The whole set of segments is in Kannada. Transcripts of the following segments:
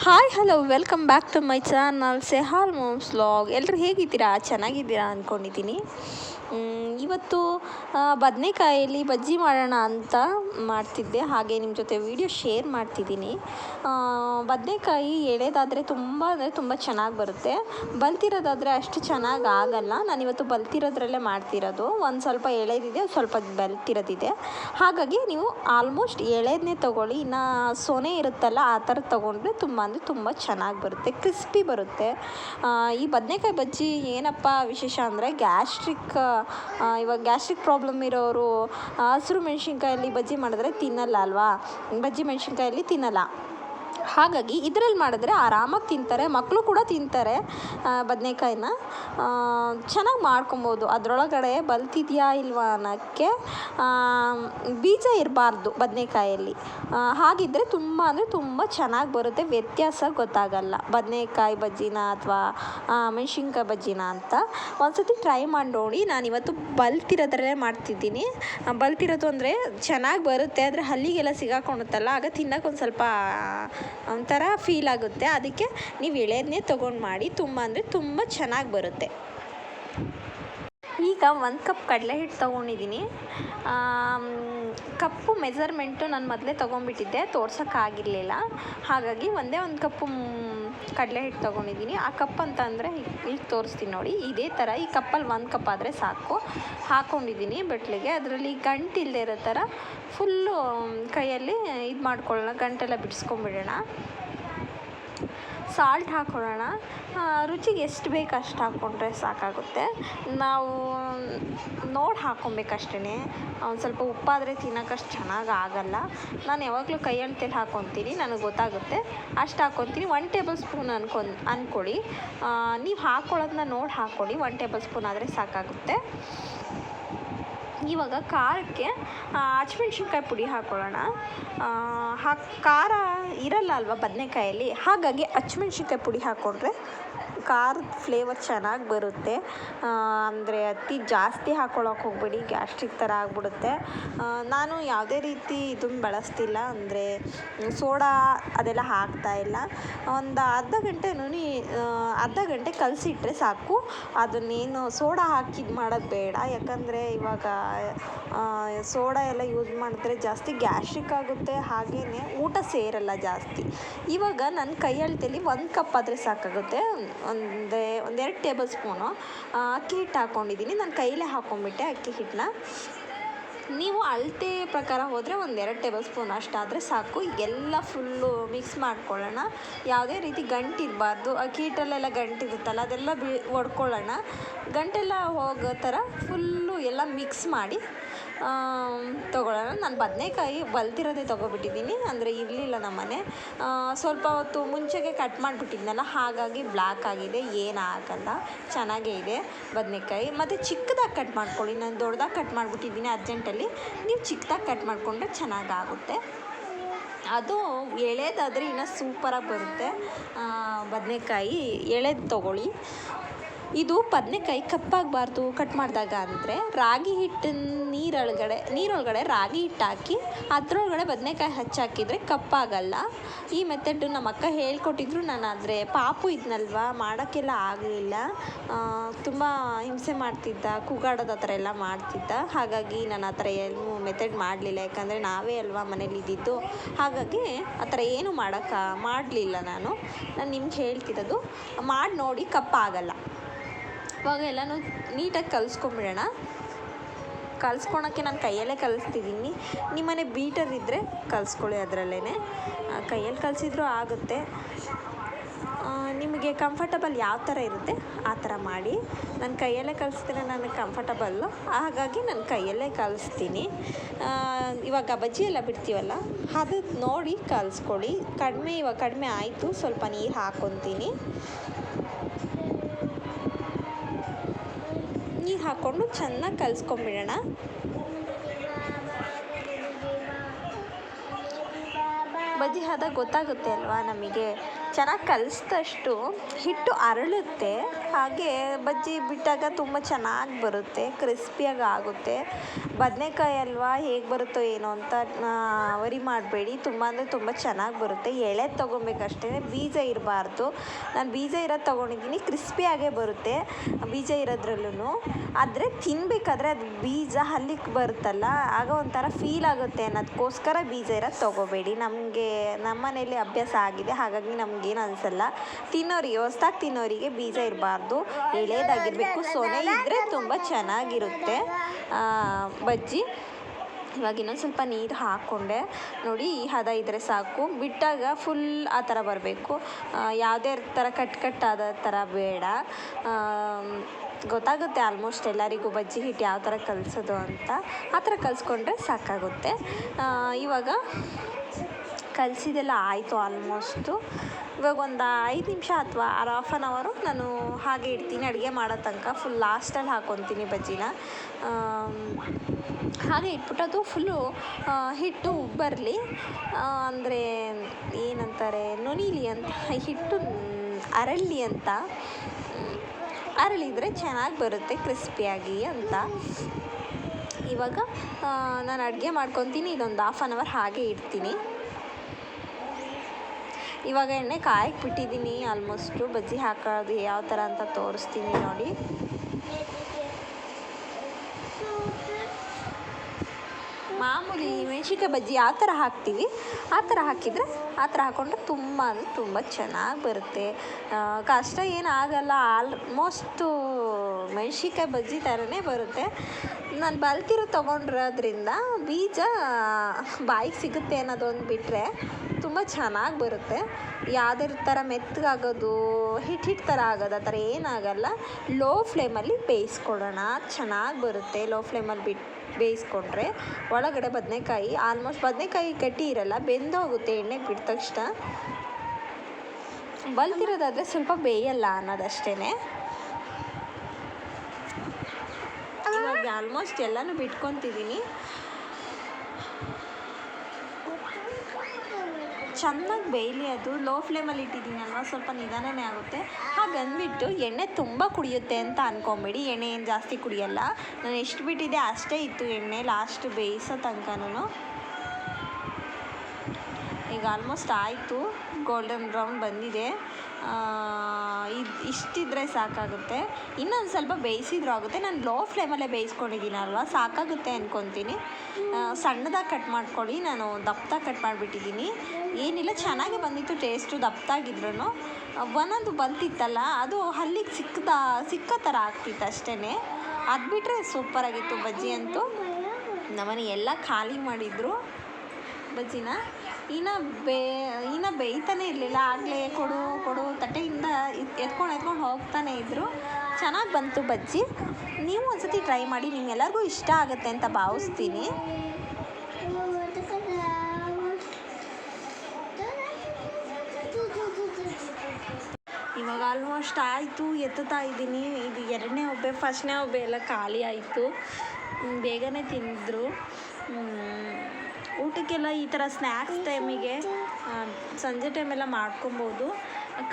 Hi hello welcome back to my channel Sehal moms vlog ಎಲ್ಲರೂ ಹೇಗಿದ್ದೀರಾ? ಚೆನ್ನಾಗಿದ್ದೀರಾ ಅಂದ್ಕೊಂಡಿದ್ದೀನಿ ಇವತ್ತು ಬದನೇಕಾಯಲ್ಲಿ ಬಜ್ಜಿ ಮಾಡೋಣ ಅಂತ ಮಾಡ್ತಿದ್ದೆ. ಹಾಗೆ ನಿಮ್ಮ ಜೊತೆ ವಿಡಿಯೋ ಶೇರ್ ಮಾಡ್ತಿದ್ದೀನಿ. ಬದನೆಕಾಯಿ ಎಳೆದಾದರೆ ತುಂಬ ಅಂದರೆ ತುಂಬ ಚೆನ್ನಾಗಿ ಬರುತ್ತೆ. ಬಲ್ತಿರೋದಾದರೆ ಅಷ್ಟು ಚೆನ್ನಾಗಿ ಆಗಲ್ಲ. ನಾನಿವತ್ತು ಬಲ್ತಿರೋದ್ರಲ್ಲೇ ಮಾಡ್ತಿರೋದು. ಒಂದು ಸ್ವಲ್ಪ ಎಳೆದಿದೆ ಸ್ವಲ್ಪ ಬಲ್ತಿರೋದಿದೆ. ಹಾಗಾಗಿ ನೀವು ಆಲ್ಮೋಸ್ಟ್ ಎಳೆದನ್ನೇ ತೊಗೊಳ್ಳಿ. ಇನ್ನು ಸೊನೆ ಇರುತ್ತಲ್ಲ, ಆ ಥರ ತೊಗೊಂಡ್ರೆ ತುಂಬ ಅಂದರೆ ತುಂಬ ಚೆನ್ನಾಗಿ ಬರುತ್ತೆ. ಕ್ರಿಸ್ಪಿ ಬರುತ್ತೆ. ಈ ಬದನೆಕಾಯಿ ಬಜ್ಜಿ ಏನಪ್ಪ ವಿಶೇಷ ಅಂದರೆ ಗ್ಯಾಸ್ಟ್ರಿಕ್ ಇವಾಗ ಗ್ಯಾಸ್ಟ್ರಿಕ್ ಪ್ರಾಬ್ಲಮ್ ಇರೋರು ಹಸಿರು ಮೆಣಸಿನ್ಕಾಯಲ್ಲಿ ಬಜ್ಜಿ ಮಾಡಿದ್ರೆ ತಿನ್ನಲ್ಲ ಅಲ್ವಾ? ಬಜ್ಜಿ ಮೆಣಸಿನ್ಕಾಯಲ್ಲಿ ತಿನ್ನಲ್ಲ. ಹಾಗಾಗಿ ಇದರಲ್ಲಿ ಮಾಡಿದ್ರೆ ಆರಾಮಾಗಿ ತಿಂತಾರೆ ಮಕ್ಕಳು ಕೂಡ ತಿಂತಾರೆ ಬದನೆಕಾಯಿನ. ಚೆನ್ನಾಗಿ ಮಾಡ್ಕೊಬೋದು. ಅದರೊಳಗಡೆ ಬಲ್ತಿದೆಯಾ ಇಲ್ವಾ ಅನ್ನೋಕ್ಕೆ ಬೀಜ ಇರಬಾರ್ದು ಬದನೆಕಾಯಲ್ಲಿ. ಹಾಗಿದ್ದರೆ ತುಂಬ ಅಂದರೆ ತುಂಬ ಚೆನ್ನಾಗಿ ಬರುತ್ತೆ. ವ್ಯತ್ಯಾಸ ಗೊತ್ತಾಗಲ್ಲ. ಬದನೆಕಾಯಿ ಬಜ್ಜಿನ ಅಥವಾ ಮೆಣಸಿನ್ಕಾಯಿ ಬಜ್ಜಿನ ಅಂತ. ಒಂದ್ಸತಿ ಟ್ರೈ ಮಾಡಿ ನೋಡಿ. ನಾನಿವತ್ತು ಬಲ್ತಿರೋದ್ರಲ್ಲೇ ಮಾಡ್ತಿದ್ದೀನಿ. ಬಲ್ತಿರೋದು ಅಂದರೆ ಚೆನ್ನಾಗಿ ಬರುತ್ತೆ. ಆದರೆ ಹಲ್ಲಿಗೆಲ್ಲ ಸಿಗಾಕೊಳುತ್ತಲ್ಲ ಆಗ ತಿನ್ನೋಕೆ ಒಂದು ಸ್ವಲ್ಪ ಒಂಥರ ಫೀಲ್ ಆಗುತ್ತೆ. ಅದಕ್ಕೆ ನೀವು ಎಳೆಯದನ್ನೇ ತೊಗೊಂಡು ಮಾಡಿ. ತುಂಬ ಅಂದರೆ ತುಂಬ ಚೆನ್ನಾಗಿ ಬರುತ್ತೆ. ಈಗ ಒಂದು ಕಪ್ ಕಡಲೆ ಹಿಟ್ಟು ತೊಗೊಂಡಿದ್ದೀನಿ ಕಪ್ಪು ಮೆಜರ್ಮೆಂಟು ನಾನು ಮೊದಲೇ ತೊಗೊಂಡ್ಬಿಟ್ಟಿದ್ದೆ ತೋರ್ಸೋಕ್ಕಾಗಿರಲಿಲ್ಲ ಹಾಗಾಗಿ ಒಂದೇ ಒಂದು ಕಪ್ಪು ಕಡಲೆ ಹಿಟ್ಟು ತೊಗೊಂಡಿದ್ದೀನಿ ಆ ಕಪ್ ಅಂತ ಅಂದರೆ ಇಲ್ಲಿ ತೋರಿಸ್ತೀನಿ ನೋಡಿ, ಇದೇ ಥರ ಈ ಕಪ್ಪಲ್ಲಿ ಒಂದು ಕಪ್ ಆದರೆ ಸಾಕು. ಹಾಕ್ಕೊಂಡಿದ್ದೀನಿ ಬಟ್ಲಿಗೆ. ಅದರಲ್ಲಿ ಗಂಟಿಲ್ಲದೆ ಇರೋ ಥರ ಫುಲ್ಲು ಕೈಯಲ್ಲಿ ಇದು ಮಾಡ್ಕೊಳ್ಳೋಣ, ಗಂಟೆಲ್ಲ ಬಿಡಿಸ್ಕೊಂಬಿಡೋಣ ಸಾಲ್ಟ್ ಹಾಕ್ಕೊಳ್ಳೋಣ ರುಚಿಗೆ ಎಷ್ಟು ಬೇಕು ಅಷ್ಟು ಹಾಕ್ಕೊಂಡ್ರೆ ಸಾಕಾಗುತ್ತೆ. ನಾವು ನೋಡಿ ಹಾಕ್ಕೊಬೇಕಷ್ಟೇ ಒಂದು ಸ್ವಲ್ಪ ಉಪ್ಪಾದರೆ ತಿನ್ನೋಕ್ಕಷ್ಟು ಚೆನ್ನಾಗಿ ಆಗಲ್ಲ. ನಾನು ಯಾವಾಗಲೂ ಕೈ ಎಣ್ಣೆಲಿ ಹಾಕ್ಕೊತೀನಿ ನನಗೆ ಗೊತ್ತಾಗುತ್ತೆ. ಅಷ್ಟು ಹಾಕ್ಕೊತೀನಿ ಒನ್ ಟೇಬಲ್ ಸ್ಪೂನ್ ಅನ್ಕೊಂಡು ಅಂದ್ಕೊಳ್ಳಿ ನೀವು ಹಾಕ್ಕೊಳ್ಳೋದನ್ನ ನೋಡಿ ಹಾಕ್ಕೊಳ್ಳಿ ಒನ್ ಟೇಬಲ್ ಸ್ಪೂನ್ ಆದರೆ ಸಾಕಾಗುತ್ತೆ. ಇವಾಗ ಖಾರಕ್ಕೆ ಹಚ್ಮೆಣ್ಸಿನ್ಕಾಯಿ ಪುಡಿ ಹಾಕ್ಕೊಳ್ಳೋಣ ಹಾಕಿ ಖಾರ ಇರಲ್ಲ ಅಲ್ವಾ ಬದನೇಕಾಯಲ್ಲಿ? ಹಾಗಾಗಿ ಹಚ್ಮೆಣ್ಸಿನ್ಕಾಯಿ ಪುಡಿ ಹಾಕ್ಕೊಂಡ್ರೆ ಖಾರದ ಫ್ಲೇವರ್ ಚೆನ್ನಾಗಿ ಬರುತ್ತೆ. ಅಂದರೆ ಅತಿ ಜಾಸ್ತಿ ಹಾಕ್ಕೊಳಕ್ಕೆ ಹೋಗಬೇಡಿ ಗ್ಯಾಸ್ಟ್ರಿಕ್ ಥರ ಆಗಿಬಿಡುತ್ತೆ. ನಾನು ಯಾವುದೇ ರೀತಿ ಇದನ್ನು ಬಳಸ್ತಿಲ್ಲ, ಅಂದರೆ ಸೋಡಾ ಅದೆಲ್ಲ ಹಾಕ್ತಾ ಇಲ್ಲ. ಒಂದು ಅರ್ಧ ಗಂಟೆ ಅರ್ಧ ಗಂಟೆ ಕಲಸಿಟ್ರೆ ಸಾಕು. ಅದನ್ನೇನು ಸೋಡಾ ಹಾಕಿ ಮಾಡೋದು ಬೇಡ. ಯಾಕಂದರೆ ಇವಾಗ ಸೋಡಾ ಎಲ್ಲ ಯೂಸ್ ಮಾಡಿದ್ರೆ ಜಾಸ್ತಿ ಗ್ಯಾಸ್ಟ್ರಿಕ್ ಆಗುತ್ತೆ ಹಾಗೇ ಊಟ ಸೇರಲ್ಲ ಜಾಸ್ತಿ. ಇವಾಗ ನನ್ನ ಕೈ ಅಳತೆಯಲ್ಲಿ ಒಂದು ಕಪ್ ಆದರೆ ಸಾಕಾಗುತ್ತೆ. ಒಂದೇ, ಒಂದೆರಡು ಟೇಬಲ್ ಸ್ಪೂನು ಅಕ್ಕಿ ಹಿಟ್ಟು ಹಾಕ್ಕೊಂಡಿದ್ದೀನಿ ನಾನು ಕೈಲೇ ಹಾಕ್ಕೊಂಡ್ಬಿಟ್ಟೆ ಅಕ್ಕಿ ಹಿಟ್ಟನ್ನ. ನೀವು ಅಳತೆ ಪ್ರಕಾರ ಹೋದರೆ ಒಂದೆರಡು ಟೇಬಲ್ ಸ್ಪೂನ್ ಅಷ್ಟಾದರೆ ಸಾಕು. ಎಲ್ಲ ಫುಲ್ಲು ಮಿಕ್ಸ್ ಮಾಡ್ಕೊಳ್ಳೋಣ. ಯಾವುದೇ ರೀತಿ ಗಂಟಿರಬಾರ್ದು. ಅಕ್ಕಿ ಹಿಟ್ಟಲ್ಲೆಲ್ಲ ಗಂಟಿರುತ್ತಲ್ಲ, ಅದೆಲ್ಲ ಬಿ ಒಡ್ಕೊಳ್ಳೋಣ. ಗಂಟೆಲ್ಲ ಹೋಗೋ ಥರ ಫುಲ್ಲು ಎಲ್ಲ ಮಿಕ್ಸ್ ಮಾಡಿ ತೊಗೊಳ್ಳೋಣ. ನಾನು ಬದನೆಕಾಯಿ ಬಲ್ತಿರೋದೇ ತೊಗೊಬಿಟ್ಟಿದ್ದೀನಿ. ಅಂದರೆ ಇರಲಿಲ್ಲ ನಮ್ಮನೆ ಸ್ವಲ್ಪ ಹೊತ್ತು ಮುಂಚೆಗೆ ಕಟ್ ಮಾಡಿಬಿಟ್ಟಿದ್ನಲ್ಲ, ಹಾಗಾಗಿ ಬ್ಲ್ಯಾಕ್ ಆಗಿದೆ, ಏನು ಆಗಲ್ಲ. ಚೆನ್ನಾಗೇ ಇದೆ ಬದನೆಕಾಯಿ. ಮತ್ತು ಚಿಕ್ಕದಾಗಿ ಕಟ್ ಮಾಡ್ಕೊಳ್ಳಿ. ನಾನು ದೊಡ್ಡದಾಗಿ ಕಟ್ ಮಾಡಿಬಿಟ್ಟಿದ್ದೀನಿ ಅರ್ಜೆಂಟಲ್ಲಿ. ನೀವು ಚಿಕ್ಕದಾಗಿ ಕಟ್ ಮಾಡಿಕೊಂಡ್ರೆ ಚೆನ್ನಾಗಾಗುತ್ತೆ. ಅದು ಎಳೆದಾದರೆ ಇನ್ನೂ ಸೂಪರಾಗಿ ಬರುತ್ತೆ. ಬದನೆಕಾಯಿ ಎಳೆದು ತೊಗೊಳ್ಳಿ. ಇದು ಬದನೆಕಾಯಿ ಕಪ್ಪಾಗಬಾರ್ದು ಕಟ್ ಮಾಡಿದಾಗ ಅಂದರೆ ರಾಗಿ ಹಿಟ್ಟಿನ ನೀರೊಳಗಡೆ ನೀರೊಳಗಡೆ ರಾಗಿ ಹಿಟ್ಟು ಹಾಕಿ ಅದರೊಳಗಡೆ ಬದನೆಕಾಯಿ ಹಚ್ಚಾಕಿದರೆ ಕಪ್ಪಾಗಲ್ಲ. ಈ ಮೆಥಡ್ ನಮ್ಮ ಅಕ್ಕ ಹೇಳ್ಕೊಟ್ಟಿದ್ರು. ನಾನು ಆದರೆ ಪಾಪು ಇದ್ನಲ್ವ? ಮಾಡೋಕ್ಕೆಲ್ಲ ಆಗಲಿಲ್ಲ. ತುಂಬ ಹಿಂಸೆ ಮಾಡ್ತಿದ್ದ, ಕೂಗಾಡೋದು ಆ ಥರ ಎಲ್ಲ ಮಾಡ್ತಿದ್ದ. ಹಾಗಾಗಿ ನಾನು ಆ ಥರ ಏನು ಮೆಥಡ್ ಮಾಡಲಿಲ್ಲ. ಯಾಕಂದರೆ ನಾವೇ ಅಲ್ವಾ ಮನೇಲಿ ಇದ್ದಿದ್ದು. ಹಾಗಾಗಿ ಆ ಥರ ಏನು ಮಾಡೋಕ್ಕ, ಮಾಡಲಿಲ್ಲ ನಾನು. ನಾನು ನಿಮ್ಗೆ ಹೇಳ್ತಿರೋದು ಮಾಡಿ ನೋಡಿ ಕಪ್ಪಾಗಲ್ಲ. ಇವಾಗ ಎಲ್ಲನೂ ನೀಟಾಗಿ ಕಲಿಸ್ಕೊಂಬಿಡೋಣ. ಕಲಿಸ್ಕೊಳಕ್ಕೆ ನಾನು ಕೈಯಲ್ಲೇ ಕಲಿಸ್ತಿದ್ದೀನಿ. ನಿಮ್ಮನೆ ಬೀಟರ್ ಇದ್ದರೆ ಕಲಿಸ್ಕೊಳ್ಳಿ ಅದರಲ್ಲೇ ಕೈಯಲ್ಲಿ ಕಲಿಸಿದ್ರೂ ಆಗುತ್ತೆ. ನಿಮಗೆ ಕಂಫರ್ಟಬಲ್ ಯಾವ ಥರ ಇರುತ್ತೆ ಆ ಥರ ಮಾಡಿ. ನಾನು ಕೈಯಲ್ಲೇ ಕಲಿಸ್ತೀನಿ ನನಗೆ ಕಂಫರ್ಟಬಲ್ಲು ಹಾಗಾಗಿ ನಾನು ಕೈಯಲ್ಲೇ ಕಲಿಸ್ತೀನಿ. ಇವಾಗ ಬಜ್ಜಿ ಎಲ್ಲ ಬಿಡ್ತೀವಲ್ಲ ಅದು ನೋಡಿ ಕಲಿಸ್ಕೊಳ್ಳಿ. ಕಡಿಮೆ ಇವಾಗ ಕಡಿಮೆ ಆಯಿತು, ಸ್ವಲ್ಪ ನೀರು ಹಾಕ್ಕೊತೀನಿ. ನೀರು ಹಾಕ್ಕೊಂಡು ಚೆನ್ನಾಗಿ ಕಲಿಸ್ಕೊಂಬಿಡೋಣ. ಬಜ್ಜಿ ಆದಾಗ ಗೊತ್ತಾಗುತ್ತೆ ಅಲ್ವಾ ನಮಗೆ? ಚೆನ್ನಾಗಿ ಕಲಿಸಿದಷ್ಟು ಹಿಟ್ಟು ಅರಳುತ್ತೆ. ಹಾಗೆ ಬಜ್ಜಿ ಬಿಟ್ಟಾಗ ತುಂಬ ಚೆನ್ನಾಗಿ ಬರುತ್ತೆ, ಕ್ರಿಸ್ಪಿಯಾಗಿ ಆಗುತ್ತೆ. ಬದನೇಕಾಯಿ ಅಲ್ವಾ, ಹೇಗೆ ಬರುತ್ತೋ ಏನೋ ಅಂತ ವರಿ ಮಾಡಬೇಡಿ. ತುಂಬ ಅಂದರೆ ತುಂಬ ಚೆನ್ನಾಗಿ ಬರುತ್ತೆ. ಎಳೆ ತೊಗೊಬೇಕಷ್ಟೇ, ಬೀಜ ಇರಬಾರ್ದು. ನಾನು ಬೀಜ ಇರೋದು ತೊಗೊಂಡಿದ್ದೀನಿ, ಕ್ರಿಸ್ಪಿಯಾಗೇ ಬರುತ್ತೆ, ಬೀಜ ಇರೋದ್ರಲ್ಲೂ ಆದರೆ ತಿನ್ನಬೇಕಾದ್ರೆ ಅದು ಬೀಜ ಹಲ್ಲಿಗೆ ಬರುತ್ತಲ್ಲ, ಆಗ ಒಂಥರ ಫೀಲ್ ಆಗುತ್ತೆ ಅನ್ನೋದಕ್ಕೋಸ್ಕರ ಬೀಜ ಇರೋದು ತೊಗೋಬೇಡಿ. ನಮಗೆ ನಮ್ಮ ಮನೇಲಿ ಅಭ್ಯಾಸ ಆಗಿದೆ, ಹಾಗಾಗಿ ನಮಗೇನು ಅನ್ಸಲ್ಲ. ತಿನ್ನೋರಿಗೆ ಹೊಸ್ದಾಗಿ ತಿನ್ನೋರಿಗೆ ಬೀಜ ಇರಬಾರ್ದು. ಎಳೆಯದಾಗಿರಬೇಕು ಸೊನೆ ಇದ್ದರೆ ತುಂಬ ಚೆನ್ನಾಗಿರುತ್ತೆ. ಬಜ್ಜಿ. ಇವಾಗ ಇನ್ನೊಂದು ಸ್ವಲ್ಪ ನೀರು ಹಾಕ್ಕೊಂಡೆ. ನೋಡಿ, ಈ ಹದ ಇದ್ದರೆ ಸಾಕು. ಬಿಟ್ಟಾಗ ಫುಲ್ ಆ ಥರ ಬರಬೇಕು. ಯಾವುದೇ ಥರ ಕಟ್ ಕಟ್ಟಾದ ಥರ ಬೇಡ. ಗೊತ್ತಾಗುತ್ತೆ ಆಲ್ಮೋಸ್ಟ್ ಎಲ್ಲರಿಗೂ ಬಜ್ಜಿ ಹಿಟ್ಟು ಯಾವ ಥರ ಕಲಿಸೋದು ಅಂತ. ಆ ಥರ ಕಲಿಸ್ಕೊಂಡ್ರೆ ಸಾಕಾಗುತ್ತೆ. ಇವಾಗ ಕಲಿಸಿದೆಲ್ಲ ಆಯಿತು ಆಲ್ಮೋಸ್ಟು ಇವಾಗ ಒಂದು ಐದು ನಿಮಿಷ ಅಥವಾ ಆರ್ ಹಾಫ್ ಆನ್ ಅವರು ನಾನು ಹಾಗೆ ಇಡ್ತೀನಿ, ಅಡುಗೆ ಮಾಡೋ ತನಕ. ಫುಲ್ ಲಾಸ್ಟಲ್ಲಿ ಹಾಕ್ಕೊತೀನಿ ಬಜ್ಜಿನ. ಹಾಗೆ ಇಟ್ಬಿಟ್ಟು ಅದು ಫುಲ್ಲು ಹಿಟ್ಟು ಬರಲಿ. ಅಂದರೆ ಏನಂತಾರೆ, ನೊನೀಲಿ ಅಂತ, ಹಿಟ್ಟು ಅರಳಿ ಅಂತ. ಅರಳಿದರೆ ಚೆನ್ನಾಗಿ ಬರುತ್ತೆ ಕ್ರಿಸ್ಪಿಯಾಗಿ ಅಂತ. ಇವಾಗ ನಾನು ಅಡುಗೆ ಮಾಡ್ಕೊತೀನಿ, ಇದೊಂದು ಹಾಫ್ ಆನ್ ಅವರ್ ಹಾಗೆ ಇಡ್ತೀನಿ. ಇವಾಗ ಎಣ್ಣೆ ಕಾಯಕ್ಕೆ ಬಿಟ್ಟಿದ್ದೀನಿ ಆಲ್ಮೋಸ್ಟು ಬಜ್ಜಿ ಹಾಕೋದು ಯಾವ ಥರ ಅಂತ ತೋರಿಸ್ತೀನಿ ನೋಡಿ. ಮಾಮೂಲಿ ಮೆಣ್ಸಿನ್ಕಾಯಿ ಬಜ್ಜಿ ಆ ಥರ ಹಾಕ್ತೀವಿ? ಆ ಥರ ಹಾಕಿದರೆ ಆ ಥರ ಹಾಕ್ಕೊಂಡ್ರೆ ತುಂಬ ಅಂದರೆ ತುಂಬ ಚೆನ್ನಾಗಿ ಬರುತ್ತೆ. ಕಷ್ಟ ಏನಾಗಲ್ಲ. ಆಲ್ಮೋಸ್ಟು ಮೆಣ್ಸಿನ್ಕಾಯಿ ಬಜ್ಜಿ ಥರನೇ ಬರುತ್ತೆ. ನಾನು ಬಲ್ತಿರೋ ತೊಗೊಂಡಿರೋದ್ರಿಂದ ಬೀಜ, ಬಾಯಿಗೆ ಸಿಗುತ್ತೆ ಅನ್ನೋದೊಂದು ಬಿಟ್ಟರೆ ತುಂಬ ಚೆನ್ನಾಗಿ ಬರುತ್ತೆ. ಯಾವುದೇ ಥರ ಮೆತ್ತಗಾಗೋದು, ಹಿಟ್ ಹಿಟ್ ಥರ ಆಗೋದು, ಆ ಥರ ಏನಾಗಲ್ಲ. ಲೋ ಫ್ಲೇಮಲ್ಲಿ ಬೇಯಿಸ್ಕೊಡೋಣ. ಚೆನ್ನಾಗಿ ಬರುತ್ತೆ ಲೋ ಫ್ಲೇಮಲ್ಲಿ ಬಿಟ್ಟು ಬೇಯಿಸ್ಕೊಂಡ್ರೆ ಒಳಗಡೆ ಬದನೆಕಾಯಿ ಆಲ್ಮೋಸ್ಟ್ ಬದನೆಕಾಯಿ ಗಟ್ಟಿ ಇರಲ್ಲ, ಬೆಂದೋಗುತ್ತೆ ಎಣ್ಣೆ ಬಿಟ್ಟ ತಕ್ಷಣ. ಬಲ್ತಿರೋದಾದರೆ ಸ್ವಲ್ಪ ಬೇಯಲ್ಲ ಅನ್ನೋದಷ್ಟೇ ಇವಾಗ ಆಲ್ಮೋಸ್ಟ್ ಎಲ್ಲನೂ ಬಿಟ್ಕೊತಿದ್ದೀನಿ ಚೆನ್ನಾಗಿ ಬೇಯಲಿ ಅದು. ಲೋ ಫ್ಲೇಮಲ್ಲಿ ಇಟ್ಟಿದ್ದೀನಿ ಅಲ್ವಾ ಸ್ವಲ್ಪ ನಿಧಾನನೇ ಆಗುತ್ತೆ. ಹಾಗಂದ್ಬಿಟ್ಟು ಎಣ್ಣೆ ತುಂಬ ಕುಡಿಯುತ್ತೆ ಅಂತ ಅಂದ್ಕೊಂಬೇಡಿ ಎಣ್ಣೆ ಏನು ಜಾಸ್ತಿ ಕುಡಿಯಲ್ಲ. ನಾನು ಎಷ್ಟು ಬಿಟ್ಟಿದ್ದೆ ಅಷ್ಟೇ ಇತ್ತು ಎಣ್ಣೆ ಲಾಸ್ಟ್ ಬೇಯಿಸೋ ತನಕನೂ. ಈಗ ಆಲ್ಮೋಸ್ಟ್ ಆಯಿತು. ಗೋಲ್ಡನ್ ಬ್ರೌನ್ ಬಂದಿದೆ. ಇದು ಇಷ್ಟಿದ್ರೆ ಸಾಕಾಗುತ್ತೆ. ಇನ್ನೊಂದು ಸ್ವಲ್ಪ ಬೇಯಿಸಿದ್ರೂ ಆಗುತ್ತೆ. ನಾನು ಲೋ ಫ್ಲೇಮಲ್ಲೇ ಬೇಯಿಸ್ಕೊಂಡಿದ್ದೀನಲ್ವ, ಸಾಕಾಗುತ್ತೆ ಅಂದ್ಕೊತೀನಿ ಸಣ್ಣದಾಗಿ ಕಟ್ ಮಾಡ್ಕೊಳ್ಳಿ. ನಾನು ದಪ್ಪದಾಗಿ ಕಟ್ ಮಾಡಿಬಿಟ್ಟಿದ್ದೀನಿ. ಏನಿಲ್ಲ, ಚೆನ್ನಾಗಿ ಬಂದಿತ್ತು ಟೇಸ್ಟು ದಪ್ಪದಾಗಿದ್ರು ಒಂದೊಂದು ಬಂತಿತ್ತಲ್ಲ, ಅದು ಹಲ್ಲಿಗೆ ಸಿಕ್ಕದ, ಸಿಕ್ಕೋ ಥರ ಆಗ್ತಿತ್ತು ಅಷ್ಟೇ ಅದು ಬಿಟ್ಟರೆ ಸೂಪರಾಗಿತ್ತು ಬಜ್ಜಿ ಅಂತೂ. ನಮ್ಮನೆ ಎಲ್ಲ ಖಾಲಿ ಮಾಡಿದರು. ಬಜ್ಜಿನ? ಇನ್ನು ಬೇ ಇನ್ನು ಬೇಯ್ತಾನೆ ಇರಲಿಲ್ಲ. ಆಗಲೇ ಕೊಡು ಕೊಡು ತಟ್ಟೆಯಿಂದ ಎತ್ಕೊಂಡು ಎತ್ಕೊಂಡು ಹೋಗ್ತಾನೆ ಇದ್ದರು ಚೆನ್ನಾಗಿ ಬಂತು ಬಜ್ಜಿ. ನೀವು ಒಂದ್ಸತಿ ಟ್ರೈ ಮಾಡಿ, ನಿಮ್ಗೆಲ್ಲರಿಗೂ ಇಷ್ಟ ಆಗುತ್ತೆ ಅಂತ ಭಾವಿಸ್ತೀನಿ. ಇವಾಗ ಆಲ್ಮೋಸ್ಟ್ ಆಯಿತು, ಎತ್ತುತ್ತಾ ಇದ್ದೀನಿ. ಇದು ಎರಡನೇ ಒಬ್ಬೆ, ಫಸ್ಟ್ನೇ ಒಬ್ಬೆ ಎಲ್ಲ ಖಾಲಿ ಆಯಿತು. ಬೇಗನೆ ತಿಂದರು. ಊಟಕ್ಕೆಲ್ಲ ಈ ಥರ ಸ್ನ್ಯಾಕ್ಸ್ ಟೈಮಿಗೆ ಸಂಜೆ ಟೈಮೆಲ್ಲ ಮಾಡ್ಕೊಬೋದು.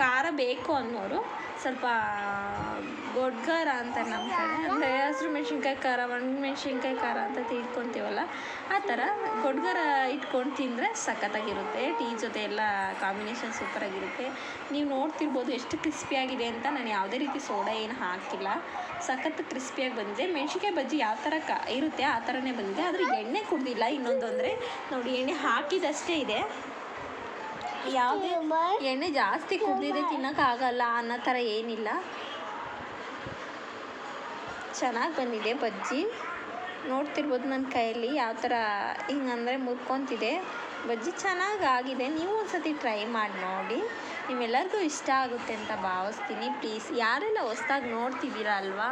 ಖಾರ ಬೇಕು ಅನ್ನೋರು ಸ್ವಲ್ಪ ಗೊಡ್ಗಾರ ಅಂತ ನಮ್ಮ ಕಡೆ. ಅಂದರೆ ಹಸಿರು ಮೆಣಸಿನ್ಕಾಯಿ ಖಾರ ಒಣ ಮೆಣಸಿನ್ಕಾಯಿ ಖಾರ ಅಂತ ತಿಳ್ಕೊತೀವಲ್ಲ ಆ ಥರ ಗೊಡ್ಗಾರ ಇಟ್ಕೊಂಡು ತಿಂದರೆ ಸಖತ್ತಾಗಿರುತ್ತೆ. ಟೀ ಜೊತೆ ಎಲ್ಲ ಕಾಂಬಿನೇಷನ್ ಸೂಪರಾಗಿರುತ್ತೆ ನೀವು ನೋಡ್ತಿರ್ಬೋದು ಎಷ್ಟು ಕ್ರಿಸ್ಪಿಯಾಗಿದೆ ಅಂತ. ನಾನು ಯಾವುದೇ ರೀತಿ ಸೋಡಾ ಏನು ಹಾಕಿಲ್ಲ. ಸಖತ್ ಕ್ರಿಸ್ಪಿಯಾಗಿ ಬಂದಿದೆ. ಮೆಣಸಿನ್ಕಾಯಿ ಬಜ್ಜಿ ಯಾವ ಥರ ಕ ಇರುತ್ತೆ ಆ ಥರನೇ ಬಂದಿದೆ. ಆದರೆ ಎಣ್ಣೆ ಕುಡ್ದಿಲ್ಲ. ಇನ್ನೊಂದು ಅಂದರೆ ನೋಡಿ ಎಣ್ಣೆ ಹಾಕಿದಷ್ಟೇ ಇದೆ. ಯಾವುದೇ ಎಣ್ಣೆ ಜಾಸ್ತಿ ಕುಡ್ದಿದೆ ತಿನ್ನೋಕ್ಕಾಗಲ್ಲ ಅನ್ನೋ ಥರ ಏನಿಲ್ಲ. ಚೆನ್ನಾಗಿ ಬಂದಿದೆ ಬಜ್ಜಿ. ನೋಡ್ತಿರ್ಬೋದು ನನ್ನ ಕೈಯಲ್ಲಿ ಯಾವ ಥರ ಹಿಂಗಂದರೆ ಮುರ್ಕೊತಿದೆ. ಬಜ್ಜಿ ಚೆನ್ನಾಗಿ ಆಗಿದೆ. ನೀವು ಒಂದ್ಸತಿ ಟ್ರೈ ಮಾಡಿ ನೋಡಿ. ನಿಮ್ಮೆಲ್ಲರಿಗೂ ಇಷ್ಟ ಆಗುತ್ತೆ ಅಂತ ಭಾವಿಸ್ತೀನಿ. ಪ್ಲೀಸ್ ಯಾರೆಲ್ಲ ಹೊಸ್ದಾಗಿ ನೋಡ್ತಿದ್ದೀರ ಅಲ್ವಾ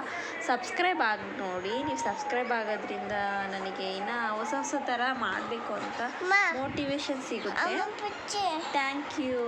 ಸಬ್ಸ್ಕ್ರೈಬ್ ಆಗಿ ನೋಡಿ. ನೀವು ಸಬ್ಸ್ಕ್ರೈಬ್ ಆಗೋದ್ರಿಂದ ನನಗೆ ಇನ್ನೂ ಹೊಸ ಹೊಸ ಥರ ಮಾಡಬೇಕು ಅಂತ ಮೋಟಿವೇಶನ್ ಸಿಗುತ್ತೆ. Thank you